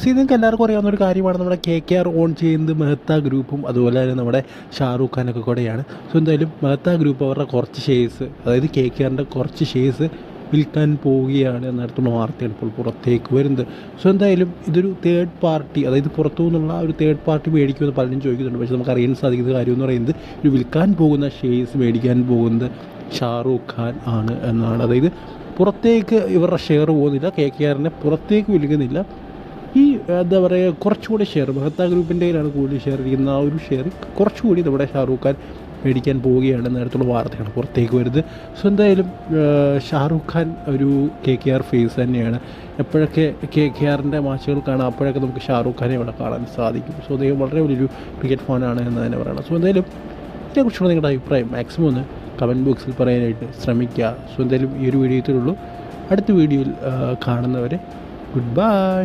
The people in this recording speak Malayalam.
സി നിങ്ങൾക്ക് എല്ലാവർക്കും അറിയാവുന്ന ഒരു കാര്യമാണ് നമ്മുടെ കെ കെ ആർ ഓൺ ചെയ്യുന്നത് മെഹത്ത ഗ്രൂപ്പും അതുപോലെ തന്നെ നമ്മുടെ ഷാറൂഖ് ഖാനൊക്കെ കൂടെയാണ്. സോ എന്തായാലും മെഹത്ത ഗ്രൂപ്പ് അവരുടെ കുറച്ച് ഷെയർസ് അതായത് കെ കെ ആറിന്റെ കുറച്ച് ഷെയർസ് വിൽക്കാൻ പോവുകയാണ് എന്നിടത്തുള്ള വാർത്തയാണ് ഇപ്പോൾ പുറത്തേക്ക് വരുന്നത്. സോ എന്തായാലും ഇതൊരു തേർഡ് പാർട്ടി അതായത് പുറത്തു നിന്നുള്ള ഒരു തേർഡ് പാർട്ടി മേടിക്കുമെന്ന് പലരും ചോദിക്കുന്നുണ്ട്. പക്ഷേ നമുക്ക് അറിയാൻ സാധിക്കുന്ന കാര്യം എന്ന് പറയുന്നത് ഒരു വിൽക്കാൻ പോകുന്ന ഷെയർസ് മേടിക്കാൻ പോകുന്നത് ഷാറൂഖ് ഖാൻ ആണ് എന്നാണ്. അതായത് പുറത്തേക്ക് ഇവരുടെ ഷെയർ പോകുന്നില്ല കെ കെ ആറിനെ പുറത്തേക്ക് വിൽക്കുന്നില്ല. ഈ എന്താ പറയുക കുറച്ചുകൂടി ഷെയർ മഹത്ത ഗ്രൂപ്പിന്റെ കയ്യിലാണ് കൂടുതൽ ഷെയർ ഇരിക്കുന്നത് ആ ഒരു ഷെയർ കുറച്ചുകൂടി നമ്മുടെ ഷാറൂഖ് ഖാൻ മേടിക്കാൻ പോവുകയാണ് നേരത്തുള്ള വാർത്തയാണ് പുറത്തേക്ക് വരുന്നത്. സോ എന്തായാലും ഷാറൂഖ് ഖാൻ ഒരു കെ കെ ആർ ഫേസ് തന്നെയാണ്. എപ്പോഴൊക്കെ കെ കെ ആറിന്റെ മാച്ചുകൾ കാണാം അപ്പോഴൊക്കെ നമുക്ക് ഷാറൂഖ് ഖാനെ ഇവിടെ കാണാൻ സാധിക്കും. സോ അദ്ദേഹം വളരെ വലിയൊരു ക്രിക്കറ്റ് ഫാനാണ് എന്ന് തന്നെ പറയണം. സോ എന്തായാലും ഇതിനെക്കുറിച്ചുള്ള നിങ്ങളുടെ അഭിപ്രായം മാക്സിമം ഒന്ന് കമന്റ് ബോക്സിൽ പറയാനായിട്ട് ശ്രമിക്കുക. സോ എന്തായാലും ഈ ഒരു വീഡിയോത്തിലുള്ളൂ അടുത്ത വീഡിയോയിൽ കാണുന്നവരെ ഗുഡ് ബൈ